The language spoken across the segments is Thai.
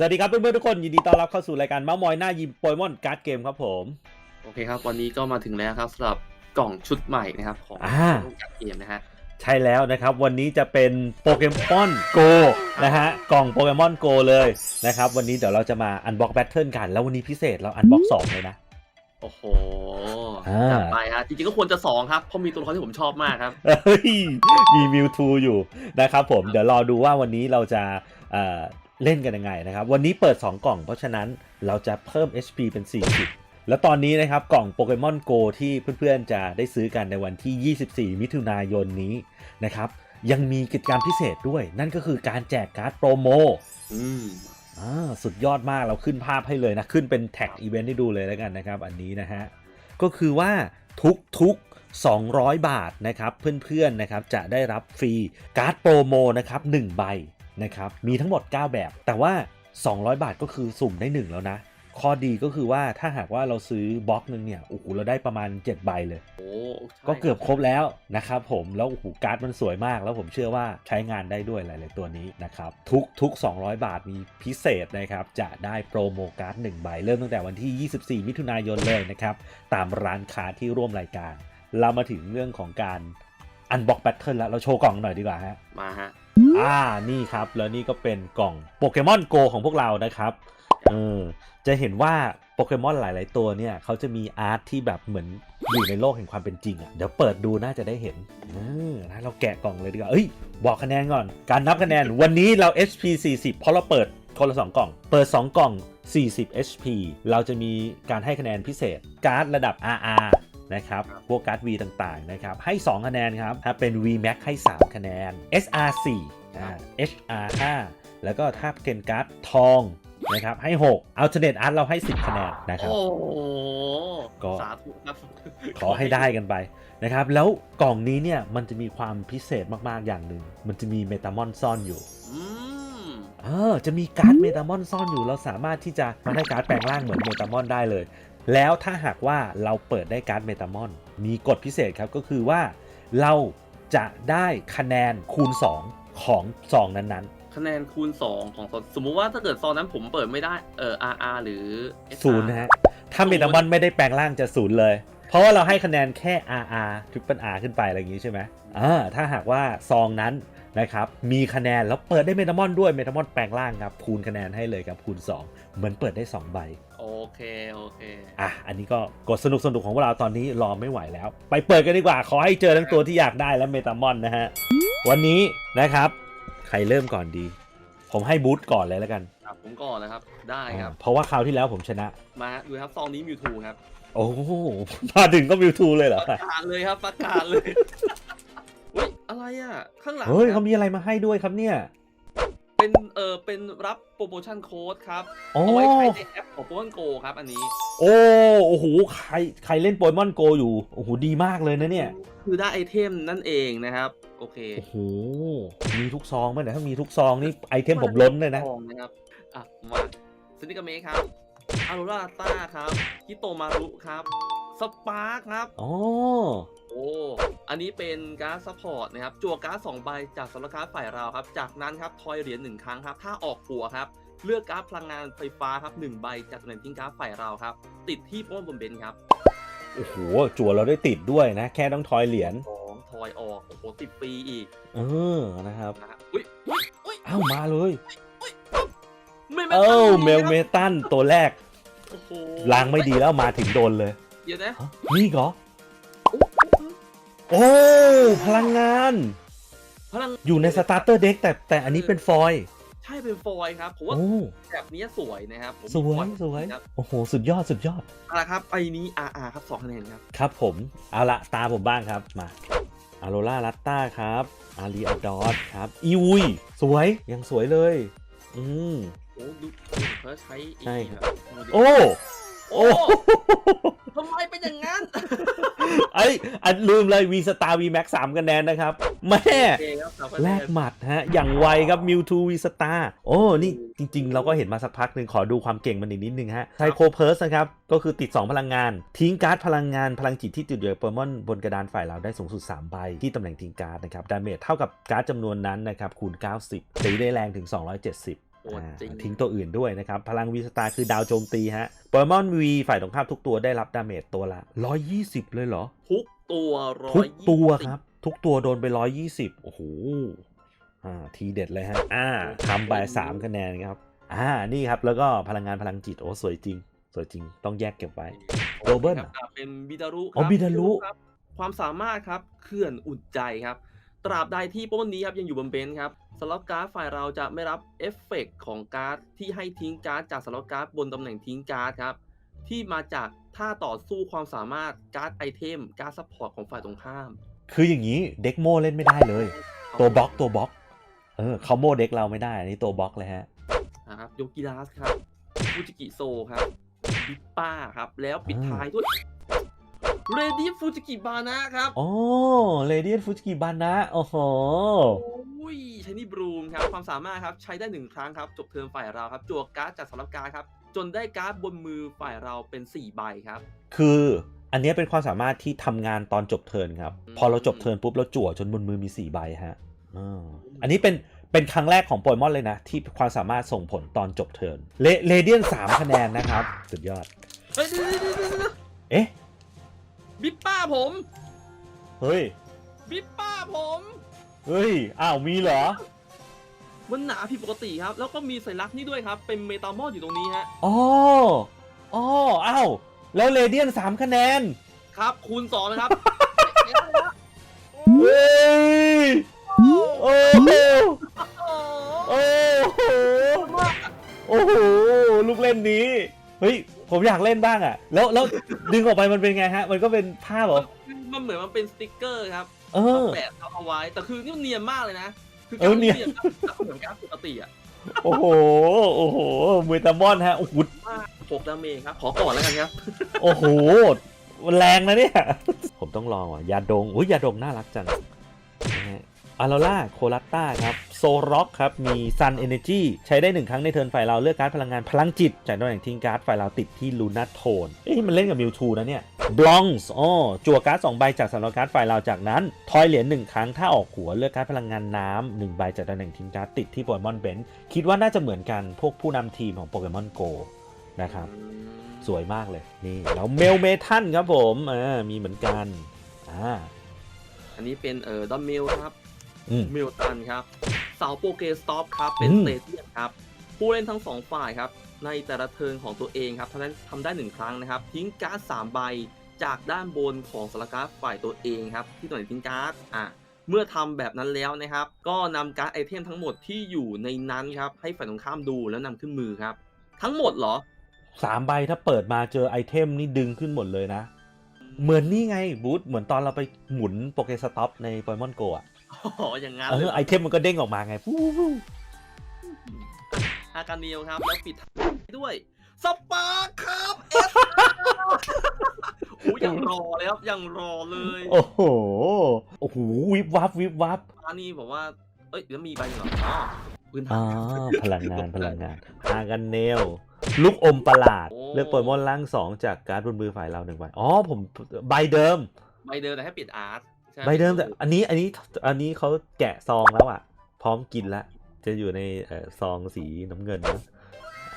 สวัสดีครับเพื่อนๆทุกคนยินดีต้อนรับเข้าสู่รายการเมาส์มอยหน้ายิมโปเกมอนการ์ดเกมครับผม โอเคครับ วันนี้ก็มาถึงแล้วครับสำหรับกล่องชุดใหม่นะครับของอ่า การเกมนะฮะใช่แล้วนะครับ วันนี้จะเป็นโปเกมอนโกนะฮะกล่องโปเกมอนโกเลยนะครับ วันนี้เดี๋ยวเราจะมาอันบ็อกแบทเทิลกันแล้ววันนี้พิเศษเราอันบ็อกสองเลยนะ โอ้โหอ่า จัดไปฮะจริงๆก็ควรจะสองครับเพราะมีตัวละครที่ผมชอบมากครับเฮ้ยมีมิวทูอยู่นะครับผมเดี๋ยวรอดูว่าวันนี้เราจะเอ่อ เล่นกันยังไงนะครับ วันนี้เปิด 2 กล่อง เพราะฉะนั้นเราจะเพิ่ม HP เป็น 40 แล้วตอนนี้นะครับกล่องโปเกมอนโกที่เพื่อนๆจะได้ซื้อกันในวันที่ 24 มิถุนายนนี้นะครับยังมีกิจกรรมพิเศษด้วย นั่นก็คือการแจกการ์ดโปรโมอืมอ่าสุดยอดมากเราขึ้นภาพให้เลยนะ ขึ้นเป็นแท็กอีเวนต์ให้ดูเลยแล้วกันนะครับ อันนี้นะฮะ ก็คือว่าทุกทุกๆ200 บาทนะครับ เพื่อนๆนะครับจะได้รับฟรีการ์ดโปรโมนะครับ1ใบ นะครับมีทั้งหมด 9 แบบ แต่ว่า 200 บาทก็คือสุ่มได้ 1 แล้วนะ ข้อดีก็คือว่าถ้าหากว่าเราซื้อบล็อกหนึงเนี่ยโอ้โหเราได้ประมาณ 7 ใบเลยโอ้ใช่ก็เกือบครบแล้วนะครับผมแล้วโอ้โหการ์ดมันสวยมาก แล้วผมเชื่อว่าใช้งานได้ด้วยหลาย ๆ ตัวนี้นะครับทุกทุก 200 บาทมีพิเศษนะครับจะได้โปรโมการ์ด1ใบเริ่มตั้งแต่วันที่ 24 มิถุนายนเลยนะครับตามร้านค้าที่ร่วมรายการ เรามาถึงเรื่องของการอันบ็อกแบทเทิลแล้วเราโชว์กล่องหน่อยดีกว่าฮะมาฮะ อ่านี่ครับ แล้วนี่ก็เป็นกล่องโปเกมอนโกของพวกเรานะครับเออจะเห็นว่าโปเกมอนหลาย ๆ ตัวเนี่ยเขาจะมีอาร์ตที่แบบเหมือนอยู่ในโลกแห่งความเป็นจริงอะ่ะเดี๋ยวเปิดดูน่าจะได้เห็นเออนะเราแกะกล่องเลยดีกว่าเอ้ย บอกคะแนนก่อน การนับคะแนนวันนี้เรา HP 40 เพราะเราเปิดคนละ 2 กล่อง เปิด 2 กล่อง 40 HP เราจะมีการให้คะแนนพิเศษ การ์ดระดับ RR นะครับครับ พวกการ์ด V ต่างๆนะครับ ให้ 2 คะแนนครับ ถ้าเป็น V Max ให้ 3 คะแนน SR 4อ่า HR 5แล้วก็ถ้าเป็นการ์ดทองนะครับให้ 6 Alternate Art เราให้ 10 คะแนนนะครับ โอ้โหก็สาธุครับขอให้ได้กันไปนะครับ แล้วกล่องนี้เนี่ยมันจะมีความพิเศษมากๆอย่างหนึ่ง มันจะมีเมตามอนซ่อนอยู่อืมเออจะมีการ์ดเมตามอนซ่อนอยู่ เราสามารถที่จะมาได้การ์ดแปลงร่างเหมือนเมตามอนได้เลย แล้วถ้าหากว่าเราเปิดได้การ์ดเมตามอนมีกฎพิเศษครับก็คือว่าเราจะได้คะแนนคูณ 2 ของซองนั้นคะแนนคูณ 2 ของซอนสมมุติว่าถ้าเกิดซอนนั้นผมเปิดไม่ได้เออ RR หรือ SR ๆศูนย์นะฮะถ้าเมตามอนไม่ได้แปลงร่างจะศูนย์เลย เพราะว่าเราให้คะแนนแค่ RR Triple R ขึ้นไปอะไรอย่างนี้ใช่ไหมอ่าถ้าหากว่าซองนั้นนะครับมีคะแนนแล้วเปิดได้เมตามอนด้วยเมตามอนแปลงร่างครับคูณคะแนนให้เลยครับคูณ 2 เหมือนเปิดได้ 2 ใบ โอเค โอเค อะ อันนี้ก็กดสนุกสนุกของพวกเราตอนนี้รอไม่ไหวแล้ว ไปเปิดกันดีกว่า ขอให้เจอทั้งตัวที่อยากได้และเมตามอนนะฮะ วันนี้นะครับ ใครเริ่มก่อนดี ผมให้บูธก่อนเลยแล้วกันครับผมก่อนนะครับ ได้ครับ เพราะว่าคราวที่แล้วผมชนะ มาดูครับซองนี้มิวทูครับ โอ้โหมาถึงก็วิวทูเลยเหรอ ประกาศเลยครับ ประกาศเลย เฮ้ย อะไรอะ ข้างหลังเฮ้ยครัเขาบมีอะไรมาให้ด้วยครับเนี่ย เป็นเออเป็นรับโปรโมชั่นโค้ดครับโอ้เอาไว้ใช้ในแอปของโปเกมอนโกครับอันนี้ โอ้โอ้โหใครใครเล่นโปเกมอนโกอยู่โอ้โหดีมากเลยนะเนี่ยคือได้ไอเทมนั่นเองนะครับ โอเคโอ้โหมีทุกซองไหมเนี่ยถ้ามีทุกซองนี่ไอเทมผมล้นเลยนะ ทองนะครับอะมาสนิกาเมะครับอารูราต้าครับฮิโตมารุครับสปาร์คครับ อ๋อ โอ้ อันนี้เป็นการ์ดซัพพอร์ตนะครับ จั่วการ์ดสองใบจากสำนักการ์ดฝ่ายเราครับ จากนั้นครับทอยเหรียญหนึ่งครั้งครับ ถ้าออกปัวครับ เลือกการ์ดพลังงานไฟฟ้าครับหนึ่งใบจากตำแหน่งทิ้งการ์ดฝ่ายเราครับ ติดที่โป้นบนเบนครับ โอ้โหจั่วเราได้ติดด้วยนะ แค่ต้องทอยเหรียญสองทอยออก โอ้โหติดฟรีอีกเออนะครับนะฮะอุ้ยอุ้ยอุ้ยอ้าวมาเลยไม่เอ้าทันเมลเมตันตัวแรกโอ้โหลางไม่ดีแล้วมาถึงโดนเลย เดี๋ยวนะฮะนี่เหรอ โอ้พลังงาน พลังอยู่ในสตาร์เตอร์เด็กแต่แต่อันนี้เป็นฟอยล์ใช่เป็นฟอยล์ครับผมว่าโอ้แบบนี้สวยนะครับผมสวยว่าสวยครับโอ้โห สุดยอดสุดยอดเอาละครับไอนี้ RR ครับสองคะแนนครับ ครับผม เอาละตาผมบ้างครับมาอาโรล่าลัตต้าครับอารีอาดอสครับอีวุยสวยยังสวยเลย อืมโอ้ดูเขาใช้อีใช่ครับแบบโอ้ โอ้โอ้ทำไมเป็นอย่างนั้นไอยอันลืมเลยวีสตาร์วีแม็กสามคะแนนนะครับ แม่โอเคครับสามคะนนแลกหมัดฮะ อย่างไวครับมิวทูวีสตาร์โอ้ นี่จริง ๆ เราก็เห็นมาสักพักหนึ่งขอดูความเก่งมันอีกนิดนึงฮะไซโคเพิร์สนะครับ ก็คือติด 2 พลังงาน ทิ้งการ์ดพลังงานพลังจิตที่ติดอยู่กับโปเกมอนบนกระดานฝ่ายเราได้สูงสุด 3 ใบ ที่ตำแหน่งทิ้งการ์ดนะครับดาเมจเท่ากับการ์ดจำนวนนั้นนะครับคูณ 90ตีได้แรงถึง 270ดอ่า จริงทิ้งตัวอื่นด้วยนะครับ พลังวีสตาร์คือดาวโจมตีฮะโปเกมอนวีฝ่ายตรงข้ามทุกตัวได้รับดาเมจตัวละ 120 เลยเหรอ ทุกตัวร้อทุยกตัวครับ ทุกตัวโดนไป 120 โอ้โหอ่าทีเด็ดเลยฮะอ่าทำไป3คะแนนครับอ่านี่ครับ แล้วก็พลังงานพลังจิตโอ้สวยจริง สวยจริงต้องแยกเก็บไว้โกลเบิลครับอ่าเป็นบิดารุอ๋อครับิดารุครับความสามารถครับเขื่อนอุ่นใจครับ ตราบใดที่โป้นนี้ครับยังอยู่บนเบนซ์ครับสล็อตการ์ดฝ่ายเราจะไม่รับเอฟเฟกต์ของการ์ดที่ให้ทิ้งการ์ดจากสล็อตการ์ดบนตำแหน่งทิ้งการ์ดครับที่มาจากท่าต่อสู้ความสามารถการ์ดไอเทมการ์ดซัพพอร์ตของฝ่ายตรงข้าม คืออย่างนี้เด็กโมเล่นไม่ได้เลย ตัวบล็อกตัวบล็อกเออเขาโมเด็กเราไม่ได้อันนี้ตัวบล็อกเลยฮะนะครับโยกิรัสครับฟูจิกิโซครับบิปป้าครับแล้วปิดท้ายด้วย เรดี้ฟูจิกิบานะครับอ๋อเลเดียนฟูจิกิบานะโอ้โหโอ้ยชนี่บรูมครับ ความสามารถครับ ใช้ได้หนึ่งครั้งครับ จบเทิร์นฝ่ายเราครับ จั่วการ์ดจากสำหรับการดครับ จนได้การ์ดบนมือฝ่ายเราเป็น 4 ใบครับ คืออันเนี้ยเป็นความสามารถที่ทำงานตอนจบเทิร์นครับ อืม พอเราจบเทิร์นปุ๊บเราจั่วจนบนมือมี4ใบฮะอ่าอันนี้เป็นเป็นครั้งแรกของโปเกมอนเลยนะ ที่ความสามารถส่งผลตอนจบเทิร์นเลเลเดียน3คะแนนนะครับ สุดยอด เฮ้ยเดี๋ยวเดี๋ยวเดี๋ยวเดี๋ยวเอ๊ะ บิปป้าผม เฮ้ย บิปป้าผม เฮ้ย อ้าว มีเหรอ มันหนาผิดปกติครับ แล้วก็มีสัญลักษณ์นี่ด้วยครับ เป็นเมตาลมอลอยู่ตรงนี้ฮะ อ๋อ อ๋อ อ้าว แล้วเลเดียน3คะแนน ครับ คูณสองนะครับ เฮ้ย โอ้โห โอ้โอ้โหโอ้โห ลูกเล่นนี้ เฮ้ย ผมอยากเล่นบ้างอะแล้วแล้วดึงออกไปมันเป็นไงฮะ มันก็เป็นภาพเหรอ มันเหมือนมันเป็นสติกเกอร์ครับเออ แปะเอาไว้ แต่คือนี่มันเนียนมากเลยนะ คืเออเนียนมากเหมือนการดปกติอะโอ้โห โอ้โหมือตามอนฮะ โอ้โห หกดาเมจครับ ขอก่อนแล้วกันครับ โอ้โห แรงนะเนี่ย ผมต้องลองว่ะยาดง อุ้ยยาดงน่ารักจังนะฮะ อาราล่าโคลัตตาครับโซร็อกครับ มีซันเอเนจีใช้ได้หนึ่งครั้งในเทิร์นฝ่ายเราเลือกการ์ดพลังงานพลังจิตจากตำแหน่งทิ้งการ์ดฝ่ายเราติดที่ลูน่าโทนเอ๊ะมันเล่นกับมิวทูนะเนี่ยบลองส์อ๋อจั่วการ์ดสองใบจากสำหรับการ์ดฝ่ายเราจากนั้น ทอยเหรียญหนึ่งครั้งถ้าออกหัวเลือกการ์ดพลังงานน้ำหนึ่งใบจากตำแหน่งทิ้งการ์ดติดที่โปเกมอนเบนคิดว่าน่าจะเหมือนกันพวกผู้นำทีมของโปเกมอนโกนะครับสวยมากเลยนี่แล้วเมลเมทันครับผมอ่ามีเหมือนกันอ่าอันนี้เป็นเอ่อดอมเมลครับ อืม มิลตันครับเสาโปเกสต็อปครับเป็นอืมสเตเดียมครับผู้เล่นทั้งสองฝ่ายครับในแต่ละเทิร์นของตัวเองครับทำได้ทำได้หนึ่งครั้งนะครับ ทิ้งการ์ดสามใบจากด้านบนของสารการ์ดฝ่ายตัวเองครับที่ตัวไหนทิ้งการ์ดอะเมื่อทำแบบนั้นแล้วนะครับ ก็นำการ์ดไอเทมทั้งหมดที่อยู่ในนั้นครับให้ฝ่ายตรงข้ามดูแล้วนำขึ้นมือครับ ทั้งหมดเหรอ สามใบถ้าเปิดมาเจอไอเทมนี่ดึงขึ้นหมดเลยนะ เหมือนนี่ไงบูธเหมือนตอนเราไปหมุนโปเกสต็อปในโปเกมอนโกอะ อ๋ออย่างงั้นเอเลอยไอเทมมันก็เด้งออกมาไงฟู้ฟู้อาการเนียวครับแล้วปิดท้ายด้วยสปาร์คครับเอสโอ้ยยังรอเลยครับยังรอเลย โอ้โหโอ้โหวิบวับวิบวับอันนี้บอกว่า เอ้ยแล้วมีใบเหรออ๋อพื้นอ่าฐานพลังงานพลังงานฮากันเนลลูกอมประหลาดโอ้เลือกโปเกมอนล่างสองจากการ์ดบนมือฝ่ายเราหนึ่งใบอ๋อผมใบเดิมใบเดิมแต่ให้ปิดอาร์ต ใช่ไหใบเดิมแต่อันนี้อันนี้อันนี้เขาแกะซองแล้วอะ พร้อมกินแล้วจะอยู่ในเอ่อซองสีน้ำเงินนะ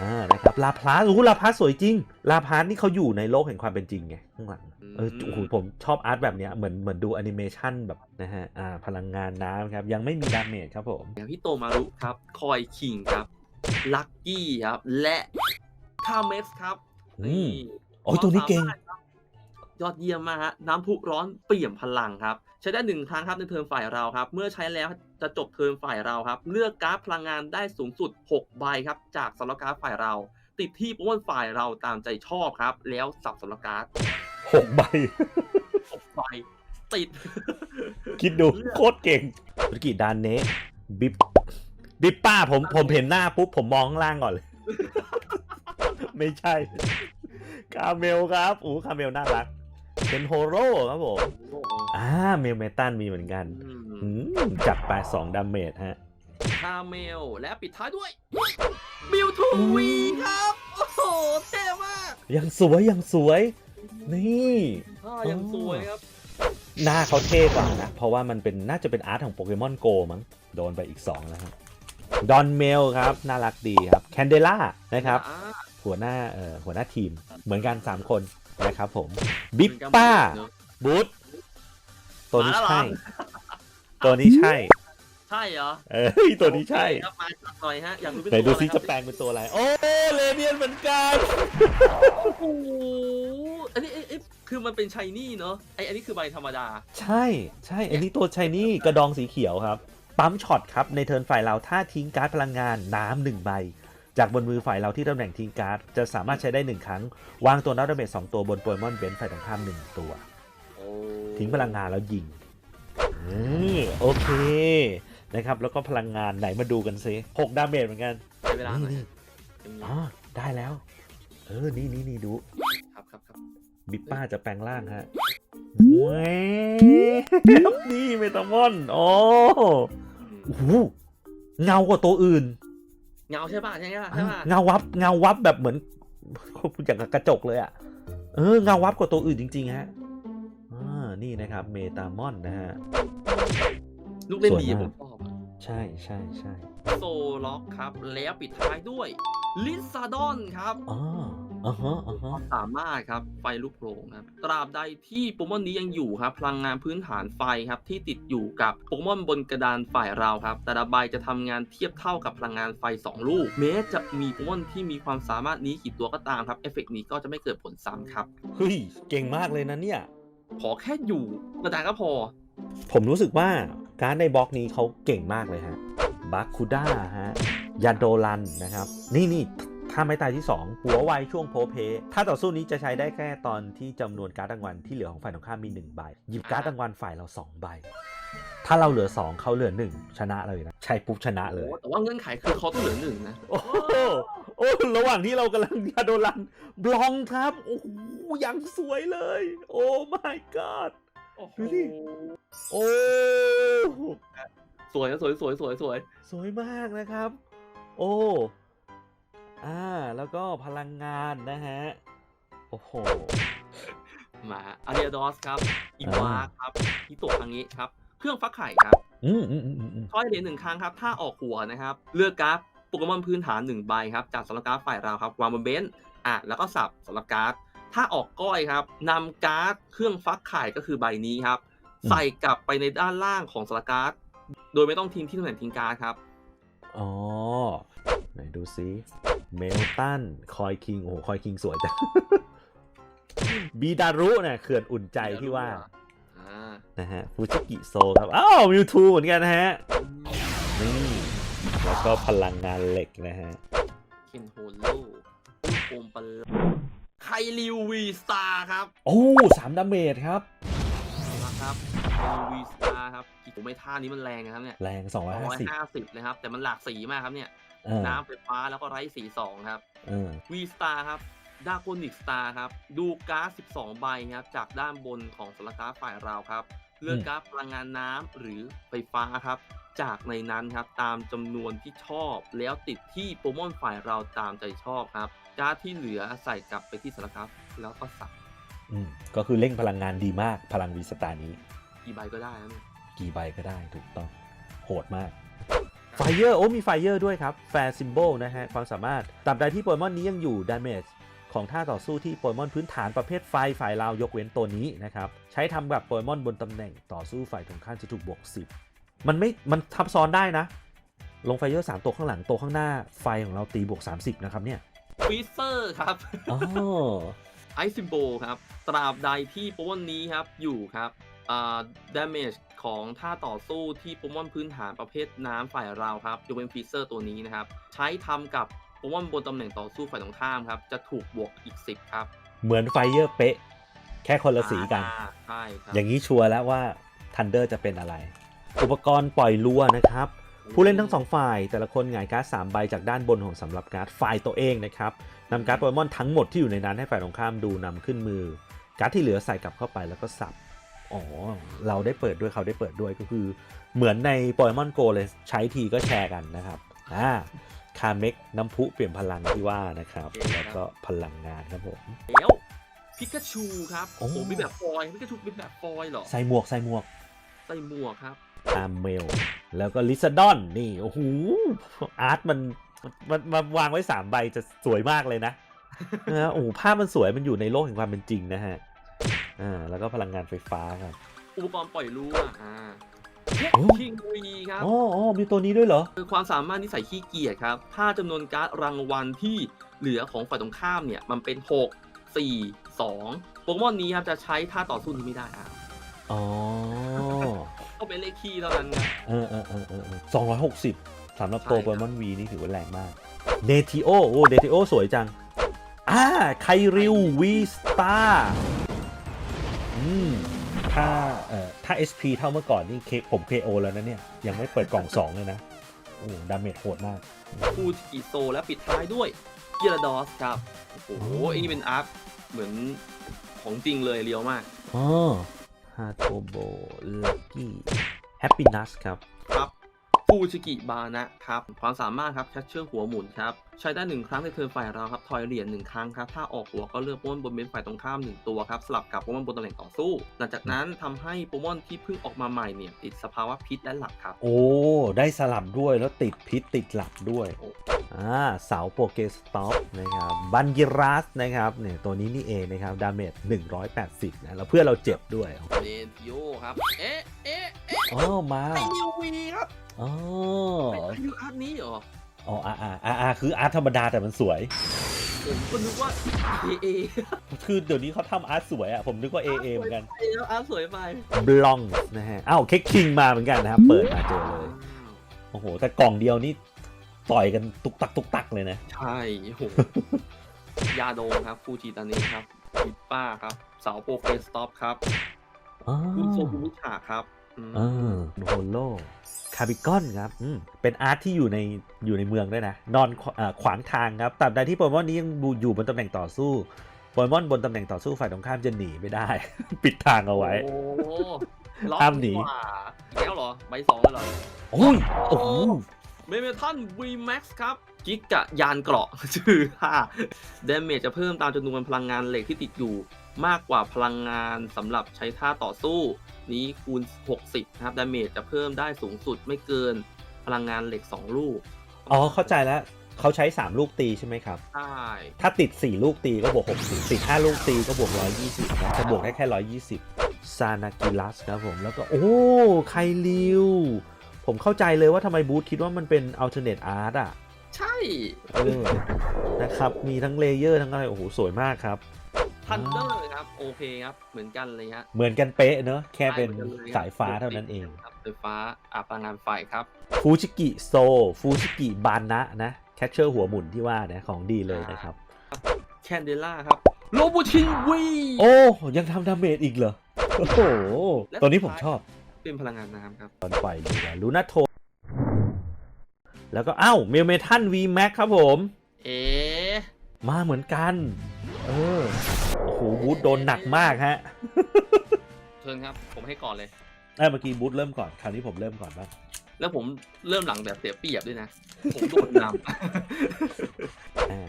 อ่านะครับลาพลาสโอ้โหลาพลาสสวยจริง ลาพลาสนี่เขาอยู่ในโลกแห่งความเป็นจริงไงข้างหลังเออโอ้โหผมชอบอาร์ตแบบเนี้ยเหมือนเหมือนดูแอนิเมชันแบบนะฮะอ่าพลังงานน้ำครับ ยังไม่มีดาเมจครับผมเดี๋ยวพี่โตมารุครับ คอยคิงครับลักกี้ครับ และคาเม็กซ์ครับอืมนี่โอ้ยตัวนี้เก่งความสามารถครับยอดเยี่ยมมากฮะน้ำพุร้อนเปี่ยมพลังครับ ใช้ได้หนึ่งครั้งครับในเทิร์นฝ่ายเราครับ เมื่อใช้แล้วจะจบเทิร์นฝ่ายเราครับ เลือกการ์ดพลังงานได้สูงสุด 6 ใบครับ จากสำหรับการ์ดฝ่ายเรา ติดที่โปรโมทฝ่ายเราตามใจชอบครับ แล้วสับสำหรับการ์ดหกใบ หกใบติด คิดดูโคตรเก่งธุรกิจดานเนะบิบบิบป้าผมผมเห็นหน้าปุ๊บผมมองข้างล่างก่อนเลย ไม่ใช่ คาเมลครับ อู้คาเมลน่ารัก เป็นโฮโร่ครับผมอ่าเมลเมตันมีเหมือนกันอืมอืมจัดไปสองดาเมจฮะคาเมลและปิดท้ายด้วยบิวทูวีครับ โอ้โหเท่มาก ยังสวยยังสวย นี่อ่ายังสวยครับ หน้าเขาเท่กว่านะ เพราะว่ามันเป็นน่าจะเป็นอาร์ตของโปเกมอนโกมั้งโดนไปอีก 2 แล้วครับดอนเมลครับ น่ารักดีครับแคนเดล่านะครับอ่าหัวหน้าเอ่อหัวหน้าทีมเหมือนกัน 3 คน นะครับผมบิปป้าเหมือนกันหมดเนอะบูธตัวนี้มาแล้วเหรอใช่ ตัวนี้ใช่ ใช่เหรอ เอ้ยตัวนี้ใช่โอเคครับมาจัดหน่อยฮะอยากรู้เป็นไหนดูตัวซิอรคจะรับแปลงเป็นตัวอะไร โอ้เลเนียนเหมือนกันโอ้โหอันนี้เอ๊ะเอ๊ะคือมันเป็นชายนี่เนอะไออันนี้คือใบธรรมดา ใช่ใช่อันนี้ตัวชายนี่กระดองสีเขียวครับ ปั๊มช็อตครับในเทิร์นฝ่ายเราถ้าทิ้งการ์ดพลังงานน้ำหนึ่งใบ จากบนมือฝ่ายเราที่ตำแหน่งทิ้งการ์ด จะสามารถใช้ได้หนึ่งครั้ง วางตัวนักดาเมจสองตัวบนโปเกมอนเบนฝ่ายตรงข้ามหนึ่งตัวโอ้ทิ้งพลังงานแล้วยิงอืมโอเคนะครับ แล้วก็พลังงานไหนมาดูกันซิหกดาเมจเหมือนกันใช้เวลาหน่อยนี่ฮะอย่างนี้อ๋อได้แล้ว เออ นี่นี่นี่ดูครับครับครับบิปป้าจะแปลงร่างฮะเว้ยนี่เมตามอน โอ้อืมโหเงากว่าตัวอื่น เงาใช่ป่ะใช่ป่ะใช่ป่ะเงาวับเงาวับแบบเหมือนอย่างกับกระจกเลยอะเออเงาวับกว่าตัวอื่นจริง ๆ ฮะอ่านี่นะครับเมตามอนนะฮะลูกเล่นสวยดีมากผมชอบใช่ใช่ใช่โซล็อกครับ แล้วปิดท้ายด้วยลิซาดอนครับอ๋อ อ่าฮะอ่าคฮะวามสามารถครับไฟลุกโผล่ครับตราบใดที่โปเกมอนนี้ยังอยู่ครับพลังงานพื้นฐานไฟครับที่ติดอยู่กับโปเกมอนบนกระดานฝ่ายเราครับ แต่ละใบจะทำงานเทียบเท่ากับพลังงานไฟ 2 ลูกแม้จะมีโปเกมอนที่มีความสามารถนี้กี่ตัวก็ตามครับเอฟเฟกต์นี้ก็จะไม่เกิดผลซ้ำครับ เฮ้ย เก่งมากเลยนะเนี่ย ขอแค่อยู่กระดานก็พอ ผมรู้สึกว่าการดในบล็อกนี้เขาเก่งมากเลยฮะบาคูด้าฮะยาโดรันนะครับ นี่นี่ ถ้าไม่ตายที่ 2 หัวไวช่วงโพเพ ถ้าต่อสู้นี้จะใช้ได้แค่ตอนที่จำนวนการ์ดรางวัลที่เหลือของฝ่ายตรงข้ามมี 1 ใบ หยิบการ์ดรางวัลฝ่ายเรา 2 ใบ ถ้าเราเหลือ 2 เขาเหลือ 1 ชนะเลยนะ ใช่ปุ๊บชนะเลย แต่ว่าเงื่อนไขคือเขาต้องเหลือหนึ่งนะ โอ้โหโอ้ระหว่างที่เรากำลังยาโดรันบลองครับ โอ้โหยังสวยเลย โอ้ my god โอ้โหดูดิโอ้สวยนะสวยสวยสวยสวยสวยมากนะครับ โอ้ อ่า แล้วก็พลังงานนะฮะ โอ้โห มาอาเรียดอสครับ อีวาอ่าครับฮิโตะทางนี้ครับ เครื่องฟักไข่ครับ อืมอืมอืมอืมอืมทอยเหรียญหนึ่งครั้งครับ ถ้าออกหัวนะครับ เลือกการ์ดโปเกมอนพื้นฐานหนึ่งใบครับ จากสำหรับการ์ดฝ่ายเราครับ วางบนเบนซ์อะ แล้วก็สับสำหรับการ์ด ถ้าออกก้อยครับนำการ์ดเครื่องฟักไข่ก็คือใบนี้ครับ ใส่กลับไปในด้านล่างของสำหรับการ์ด โดยไม่ต้องทิ้งที่ตำแหน่งทิ้งการ์ดครับ อ๋อ ไหนดูซิ เมลตันคอยคิง โอ้โหคอยคิงสวยจังบีดารุเนี่ยเขื่อนอุ่นใจที่ว่าอ่านะฮะฟูจิกิโซครับ อ้าวมิวทูเหมือนกันนะฮะ นี่ แล้วก็พลังงานเหล็กนะฮะเคนโฮโลโอมปลาไคลิววีสตาร์ครับ โอ้สามดาเมจครับนะ ครับวีสตาร์ครับกี่ผมไม่ท่านี้มันแรงนะครับเนี่ยแรงร้อย250ห้าสิบเลยครับ แต่มันหลากสีมากครับเนี่ยเออน้ำไฟฟ้าแล้วก็ไร้สีสองครับเออวีสตาร์ครับดา g ก n นิกสตาร์ครับ ดูการ์ด12 ใบครับ จากด้านบนของสารการ์ดฝ่ายเราครับ เลือกอืมการ์ดพลังงานน้ำหรือไฟฟ้าครับ จากในนั้นครับ ตามจำนวนที่ชอบแล้วติดที่โปรโมอนฝ่ายเราตามใจชอบครับ การ์ดที่เหลือใส่กลับไปที่สารการ์ดแล้วก็สับอืม ก็คือเร่งพลังงานดีมากพลังวีสตาร์นี้ กี่ใบก็ได้นะเนี่ยกี่ใบก็ได้ถูกต้องโหดมากไฟเยอร์โอ้มีไฟเยอร์ด้วยครับแฟร์ซิมโบลนะฮะ ความสามารถตราบใดที่โปเกมอนนี้ยังอยู่ดาเมจของท่าต่อสู้ที่โปเกมอนพื้นฐานประเภทไฟฝ่ายเรายกเว้นตัวนี้นะครับ ใช้ทำกับโปเกมอนบนตำแหน่งต่อสู้ฝ่ายตรงข้ามจะถูกบวก 10 มันไม่มันทับซ้อนได้นะ ลงไฟเยอร์ 3 ตัวข้างหลังตัวข้างหน้าไฟของเราตีบวก 30 นะครับเนี่ยฟีเซอร์ครับอ๋อ ไอซิมโบครับ ตราบใดที่โปรโมอนนี้ครับ อยู่ครับอ่าดาเมจของท่าต่อสู้ที่โปรโมอนพื้นฐานประเภทน้ำฝ่ายเราครับยกเว้นฟีเซอร์ตัวนี้นะครับ ใช้ทำกับโปรโมอนบนตำแหน่งต่อสู้ฝ่ายตรงข้ามครับ จะถูกบวกอีก 10 ครับ เหมือนไฟเยอร์เป๊ะ แค่คนละสีกันอ่าใช่ครับ อย่างนี้ชัวร์แล้วว่าทันเดอร์จะเป็นอะไร อุปกรณ์ปล่อยลัวนะครับ ผู้เล่นทั้งสองฝ่าย แต่ละคนหงายการ์ดสามใบจากด้านบนของสำหรับการ์ดฝ่ายตัวเองนะครับ นำการ์ดโปเกมอนทั้งหมดที่อยู่ในนั้นให้ฝ่ายตรงข้ามดูนำขึ้นมือ การ์ดที่เหลือใส่กลับเข้าไปแล้วก็สับอ๋อเราได้เปิดด้วยเขาได้เปิดด้วยก็คือเหมือนในโปเกมอนโกเลยใช้ทีก็แชร์กันนะครับอ่าคาเมกน้ำพุเปลี่ยนพลังที่ว่านะครับ แล้วก็พลังงานครับผมแล้วพิกาชูครับโอ้โอ้โหมีแบบฟอยล์พิกาชูเป็นแบบฟอยล์เหรอใส่หมวกใส่หมวกใส่หมวกครับอาร์เมล แล้วก็ลิซาดอนนี่ โอ้โหอาร์ตมัน มันมันมาวางไว้สามใบจะสวยมากเลยนะนะฮะโอ้โหภาพมันสวยมันอยู่ในโลกแห่งความเป็นจริงนะฮะอ่าแล้วก็พลังงานไฟฟ้าครับอุปกรณ์ปล่อยรั่วอ่าโอ้คิงวีครับอ๋ออ๋อมีตัวนี้ด้วยเหรอคือความสามารถที่ใส่ขี้เกียจครับ ถ้าจำนวนการ์ดรางวัลที่เหลือของฝ่ายตรงข้ามเนี่ย มันเป็น 6 4 2โปเกมอนนี้ครับจะใช้ท่าต่อสู้นี้ไม่ได้อะอ๋อก็เป็นเลขคี่เท่านั้นนะเออเออเออเออสองร้อยหกสิบ สำหรับใช่โปครับเกมอนวีนี่ถือว่าแรงมากเดทิโอโอ้เดทิโอสวยจังอ่าไคริววีสตาร์อืมถ้าเอ่อถ้า SP เท่าเมื่อก่อนนี่ K ผม KO แล้วนะเนี่ย ยังไม่เปิดกล่อง 2 เลยนะ โอ้ดาเมจโหดมากฟูจิโซและปิดท้ายด้วยเกียร์ดอสครับ โอ้โหอ๋อไอ้นี่เป็นอาร์ตเหมือนของจริงเลยเรียวมากอ๋อฮาโตโบลักกี้แฮปปี้นัสครับ ครับ ฟูชิกิบานะครับ ความสามารถครับแคชเชอร์หัวหมุนครับ ใช้ได้หนึ่งครั้งในเทิร์นฝ่ายเราครับ ทอยเหรียญหนึ่งครั้งครับ ถ้าออกหัวก็เลือกโปเกมอนบนเบนฝ่ายตรงข้ามหนึ่งตัวครับ สลับกับโปเกมอนบนตำแหน่งต่อสู้ หลังจากนั้นทำให้โปเกมอนที่เพิ่งออกมาใหม่เนี่ยติดสภาวะพิษและหลับครับ โอ้ ได้สลับด้วยแล้วติดพิษติดหลับด้วยโอ้อ่าเสาโปเกสต็อปนะครับบันกิรัสนะครับเนี่ยตัวนี้นี่เองนะครับดาเมจ180นะแล้วเพื่อนเราเจ็บด้วยเดนทิโอครับ เอ๊ะเอ๊ะเอ๊ะอ๋อมาไอนิววีครับอ๋อไอนิวอาร์ตนี้เหรออ๋ออ่าอ่าอ่าอ่าคืออาร์ตธรรมดาแต่มันสวยผมก็นึกว่าเอเอคือเดี๋ยวนี้เขาทำอาร์ตสวยอะผมนึกว่า AA เหมือนกันแล้วอาร์ตสวยไปบลองนะฮะอ้าวเค้กคิงมาเหมือนกันนะครับเปิดมาเจอเลยโอ้โหแต่กล่องเดียวนี่ ต่อยกันตุกตักตุกตักเลยนะ ใช่โหยาโดงครับฟูจิตานิครับปิดป้าครับ เสาโปเกสต็อปครับอ๋อคุณโซบุชาครับอืมเออโฮโลคาบิกอนครับอืมเป็นอาร์ตที่อยู่ในอยู่ในเมืองด้วยนะ นอนขวอ่าขวางทางครับตราบใดที่โปเกมอนนี้ยังอยู่บนตำแหน่งต่อสู้โปเกมอนบนตำแหน่งต่อสู้ฝ่ายตรงข้ามจะหนีไม่ได้ ปิดทางเอาไว้โอ้ล็อกห้ามหนีกว่าแล้วเหรอใบสองเลยเหรอโอ้ยโอ้โห เมเมทัน VMAX ครับกิกะยานเกราะชื่อ5ดาเมจจะเพิ่มตามจำนวนพลังงานเหล็กที่ติดอยู่มากกว่าพลังงานสำหรับใช้ท่าต่อสู้ นี้คูณ 60 นะครับดาเมจจะเพิ่มได้สูงสุดไม่เกินพลังงานเหล็ก 2 ลูก อ๋อ เข้าใจแล้ว เขาใช้ 3 ลูกตีใช่ไหมครับ ใช่ ถ้าติด 4 ลูกตีก็บวก 60 ติด 5 ลูกตีก็บวก 120นะจะบวกได้แค่ 120 ซานากิลัสครับผม แล้วก็ โอ้ ไคลิว ผมเข้าใจเลยว่าทำไมบูธคิดว่ามันเป็น alternate art อะ ใช่เออ นะครับ มีทั้งเลเยอร์ทั้งอะไร โอ้โห สวยมากครับ ทันเดอร์ครับ โอเคครับ เหมือนกันเลยฮะเหมือนกันเป๊ะเนอะแค่เป็นใช่หมือกัลสายฟ้าเท่านั้นเองครับไฟฟ้าอาพลังงานไฟครับ ฟูจิกิโซ ฟูจิกิบานะนะ แคชเชอร์หัวหมุนที่ว่านะ ของดีเลยนะครับ แคนเดล่าครับ โลบูชินวี โอ้ ยังทำดาเมจอีกเหรอ โอ้โห ตัวนี้ผมชอบ เป็นพลังงานน้ำครับ ตอนไฟดีกว่าลูนาโท แล้วก็อ้าวเมลเมทัน V Max ครับผม เอ๊ะมาเหมือนกัน เออ โอ้โหบูธโดนหนักมากฮะ เชิญครับ ผมให้ก่อนเลย เอ้ยเมื่อกี้บูธเริ่มก่อน คราวนี้ผมเริ่มก่อนบ้างแล้วผมเริ่มหลังแบบเสียเปรียบด้วยนะ ผมโดนนอ่า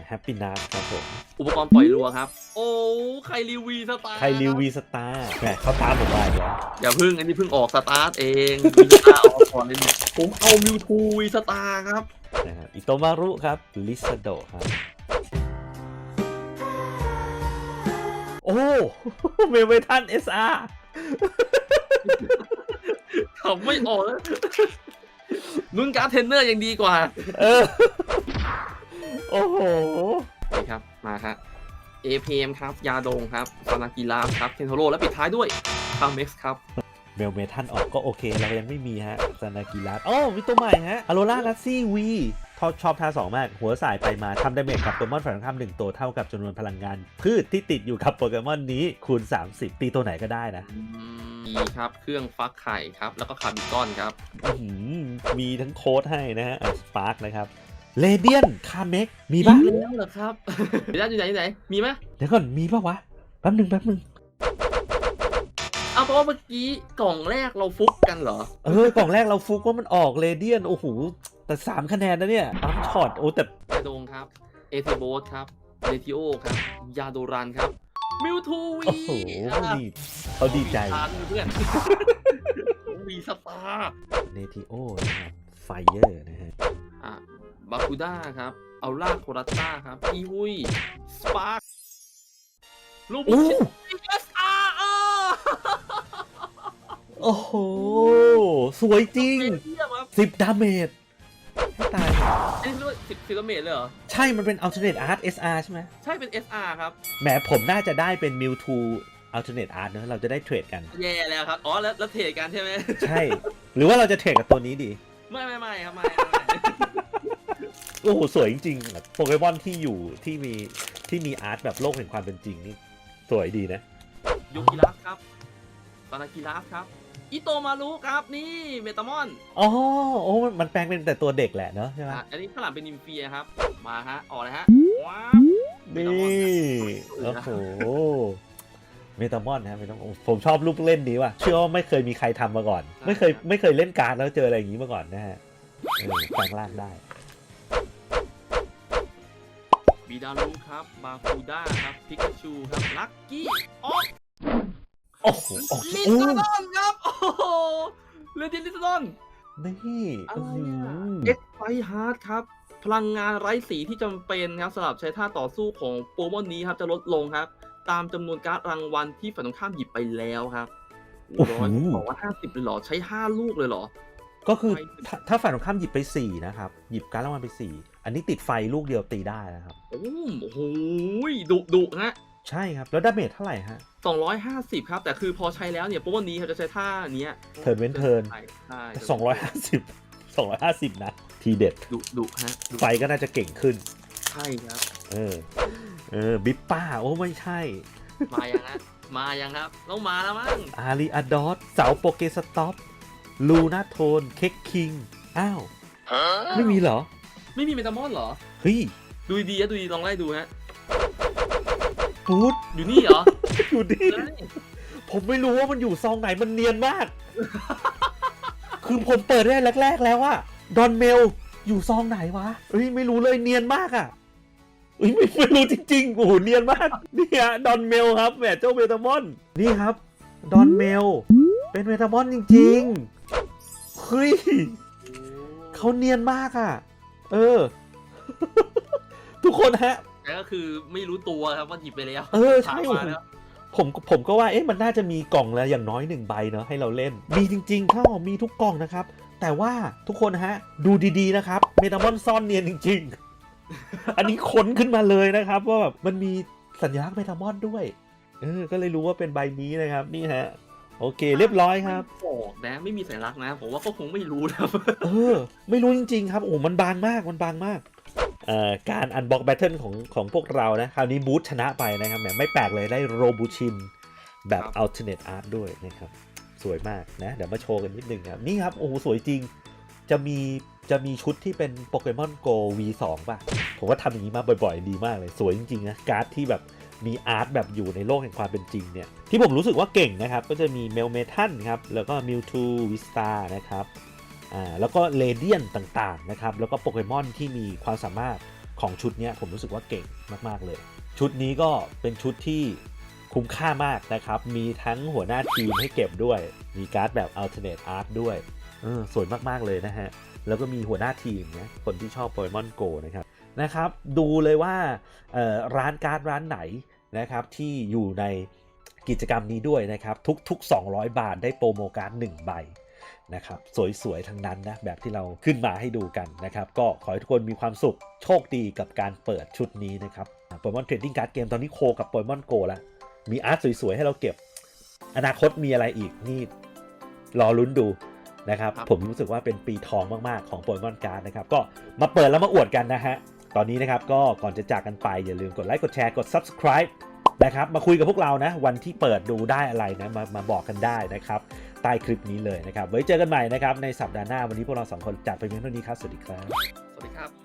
แฮปปี้นาครับผมำอุปกรณ์ปล่อยรัวครับ โอ้ใครรีวีสตาร์ใครรีวีสตาร์แหมเขาตามผมมาอีกแล้วอย่าพึ่งอันนี้เพิ่งออกสตาร์ทเองวีสตาร์ออกก่อนเลยเนี่ยผมเอามิวทูวีสตาร์ครับนะครับอิโตมารุครับลิซาโดครับโอ้เมลเวทันเอสอาร์ทำไม่ออกแล้วนุ่นการ์ดเทรนเนอร์ยังดีกว่า เออ โอ้โหนี่ครับ มาครับ APM ครับ ยาดงครับซานากิราฟครับ เคนโทโร่และปิดท้ายด้วยคาเม็กซ์ครับเมลเมทันออกก็โอเคเรายังไม่มีฮะซานากิรัสอ๋อมีตัวใหม่ฮะอโรล่าลัสซี่วีชอบชอบท่าสองมาก หัวสายไปมาทำดาเมจกับโปเกมอนฝ่ายตรงข้ามหนึ่งตัวเท่ากับจำนวนพลังงาน พืชที่ติดอยู่กับโปเกมอนนี้คูณ 30 ตีตัวไหนก็ได้นะมีครับ เครื่องฟักไข่ครับ แล้วก็คาร์บิคอนครับอื้อหือมีทั้งโค้ดให้นะฮะสปาร์กนะครับ เลเดียนคาเมกมีปะมีแล้วเหรอครับ เดี๋ยวอยู่ไหนอยู่ไหน มีไหมเดี๋ยวก่อนมีปะวะแป๊บหนึ่งแป๊บหนึ่งเอาเพราะว่าเมื่อกี้กล่องแรกเราฟุกกันเหรอ เออกล่องแรกเราฟุกว่ามันออกเลเดียนโอ้โหแต่สามคะแนนนะเนี่ยปั๊มช็อตโอ้แต่ยาโดงครับเอเทโบสครับเดทิโอครับยาโดรันครับมิวทูวีโอ้โหเขาดีเขาดีใจทานเพื่อนมีมีสตาร์เนติโอนะครับไฟเยอร์นะฮะอะ บาคูด้าครับ เอาล่าโคราต้าครับ อีฮุยสปาร์คลูกโอ้เอสอาร์เออโอ้โห สวยจริงเป็นเทียบครับสิบดาเมจให้ตาย อันนี้เรียกว่าสิบฟิลเมตรเลยเหรอ ใช่มันเป็น alternate art SR ใช่ไหมใช่เป็น SR ครับ แหมผมน่าจะได้เป็น Mewtwo alternate art เนอะเราจะได้เทรดกัน แย่แล้วครับ อ๋อ แล้วแล้วเทรดกันใช่ไหม ใช่ หรือว่าเราจะเทรดกับตัวนี้ดี ไม่ไม่ไม่ครับไม่ไม่ไม่ โอ้โหสวยจริงๆแบบโปเกมอนที่อยู่ที่มีที่มีอาร์ตแบบโลกแห่งความเป็นจริงนี่สวยดีนะยูกิรัสครับตานากิรัสครับอิโตมารุครับนี่เมตามอนอ๋อโอ้มันมันแปลงเป็นแต่ตัวเด็กแหละเนอะใช่ไหมอะอันนี้ข้างหลังเป็นนิมเฟียครับ มาฮะออกเลยฮะว้าวนี่โอ้โหเมตามอนนะเมตามอนผมชอบรูปเล่นนี้ว่ะเชื่อว่าไม่เคยมีใครทำมาก่อน ไม่เคยไม่เคยเล่นการ์ดแล้วเจออะไรอย่างนี้มาก่อนนะฮะเออแปลงร่างได้ บีดารุครับ บาคูด้าครับพิกาชูครับ ลักกี้ออกโอ้โหโอ้โหลิซาดอนครับ โอ้โหเรดิลิซาดอน นี่อะอื้ไรอหือะอเอ็กไฟฮาร์ดครับ พลังงานไร้สีที่จำเป็นครับสำหรับใช้ท่าต่อสู้ของโปเกมอนนี้ครับ จะลดลงครับ ตามจำนวนการ์ดรางวัลที่ฝ่ายตรงข้ามหยิบไปแล้วครับโอ้โหร้อยบอกว่าห้าสิบเลยเหรอ ใช้ห้าลูกเลยเหรอ ก็คือไฟถ้าถ้าฝ่ายตรงข้ามหยิบไป4นะครับ หยิบการดรางวัลไป4 อันนี้ติดไฟลูกเดียวตีได้นะครับ โอ้โหดุดุฮะ ใช่ครับ แล้วดาเมจเท่าไหร่ฮะสองร้อยห้าสิบครับ แต่คือพอใช้แล้วเนี่ยโปเกมอนนี้เขาจะใช้ท่าเนี้ยเทิร์นเว้นเทิร์นใช่ใช่สองร้อยห้าสิบสองร้อยห้าสิบนะ ทีเด็ดดุดุฮะดุไฟก็น่าจะเก่งขึ้น ใช่ครับ เออ เออ บิปป้า โอ้ไม่ใช่ มายังฮะมายังครับ ต้องมาแล้วมั้ง อารีอาดอสเสาโปเกสต็อปลูนาโทน เค้กคิง อ้าว ไม่มีเหรอ ไม่มีเมตามอนเหรอ เฮ้ยดูดีๆฮะดูดีลองไล่ดูฮะฟูดอยู่นี่เหรออยู่ดิเฮ้ยผมไม่รู้ว่ามันอยู่ซองไหนมันเนียนมาก คือผมเปิดได้แรก ๆ แล้วอะดอนเมลอยู่ซองไหนวะเฮ้ยไม่รู้เลยเนียนมากอะเฮ้ยไม่ไม่รู้จริงๆโอ้โหเนียนมากนี่ฮะดอนเมลครับแหมเจ้าเมตามอนนี่ครับดอนเมลเป็นเมตามอนจริงๆเฮ้ยเขาเนียนมากอะ เออ ทุกคนฮะแต่ก็คือไม่รู้ตัวครับว่าหยิบไปแล้วเออใช่ถามโอ้มาโห แล้วผมผมก็ว่าเอ๊ะมันน่าจะมีกล่องละอย่างน้อยหนึ่งใบเนอะให้เราเล่น มีจริงๆข้าวหอมมีทุกกล่องนะครับ แต่ว่าทุกคนฮะ ดูดีๆนะครับเมตามอนซ่อนเนียนจริง ๆ อันนี้ค้นขึ้นมาเลยนะครับ ว่าแบบมันมีสัญลักษณ์เมตามอนด้วยเออก็เลยรู้ว่าเป็นใบนี้นะครับ นี่ฮะ โอเค เรียบร้อยครับ ไม่บอกนะไม่มีสัญลักษณ์นะผมว่าก็คงไม่รู้นะครับเออ ไม่รู้จริง ๆ ครับโอ้มันบางมากมันบางมากเอ่อการอันบ็อกแบทเทิลของของพวกเรานะ คราวนี้บูธชนะไปนะครับแหมไม่แปลกเลยได้โรบูชิน แบบครับ alternate art ด้วยนะครับ สวยมากนะ เดี๋ยวมาโชว์กันนิดนึงครับ นี่ครับโอ้โหสวยจริง จะมีจะมีชุดที่เป็นโปเกมอน Go V2 ป่ะ ผมว่าทำอย่างนี้มาบ่อยๆ ดีมากเลย สวยจริงๆนะ การ์ดที่แบบ มีอาร์ตแบบอยู่ในโลกแห่งความเป็นจริงเนี่ย ที่ผมรู้สึกว่าเก่งนะครับ ก็จะมีเมลเมทันครับ แล้วก็มิวทูวิสตานะครับ อ่า แล้วก็เลเดียนต่างๆนะครับ แล้วก็โปเกมอนที่มีความสามารถของชุดเนี้ยผมรู้สึกว่าเก่งมากๆเลย ชุดนี้ก็เป็นชุดที่คุ้มค่ามากนะครับ มีทั้งหัวหน้าทีมให้เก็บด้วย มีการ์ดแบบ alternate art ด้วยออสวยมากๆเลยนะฮะ แล้วก็มีหัวหน้าทีมนะคนที่ชอบโปเกมอนโกนะครับนะครับ ดูเลยว่าเอ่อร้านการ์ดร้านไหน นะครับที่อยู่ในกิจกรรมนี้ด้วยนะครับทุกๆ 200 บาทได้โปรโมการ์ด1ใบนะครับสวยๆทั้งนั้นนะแบบที่เราขึ้นมาให้ดูกันนะครับก็ขอให้ทุกคนมีความสุขโชคดีกับการเปิดชุดนี้นะครับโปเกมอนเทรดดิ้งการ์ดเกมตอนนี้โคกับโปเกมอนโกแล้วมีอาร์ตสวยๆ ให้เราเก็บ อนาคตมีอะไรอีกนี่รอลุ้นดูนะครับครับผมรู้สึกว่าเป็นปีทองมากๆของโปเกมอนการ์ดนะครับก็มาเปิดแล้วมาอวดกันนะฮะ ตอนนี้นะครับก็ก่อนจะจากกันไปอย่าลืมกดไลค์กดแชร์กด subscribe นะครับมาคุยกับพวกเรานะ วันที่เปิดดูได้อะไรนะมามาบอกกันได้นะครับใต้คลิปนี้เลยนะครับ ไว้เจอกันใหม่นะครับในสัปดาห์หน้าวันนี้พวกเราสองคนจากไปเพียงเท่านี้ครับ สวัสดีครับ สวัสดีครับ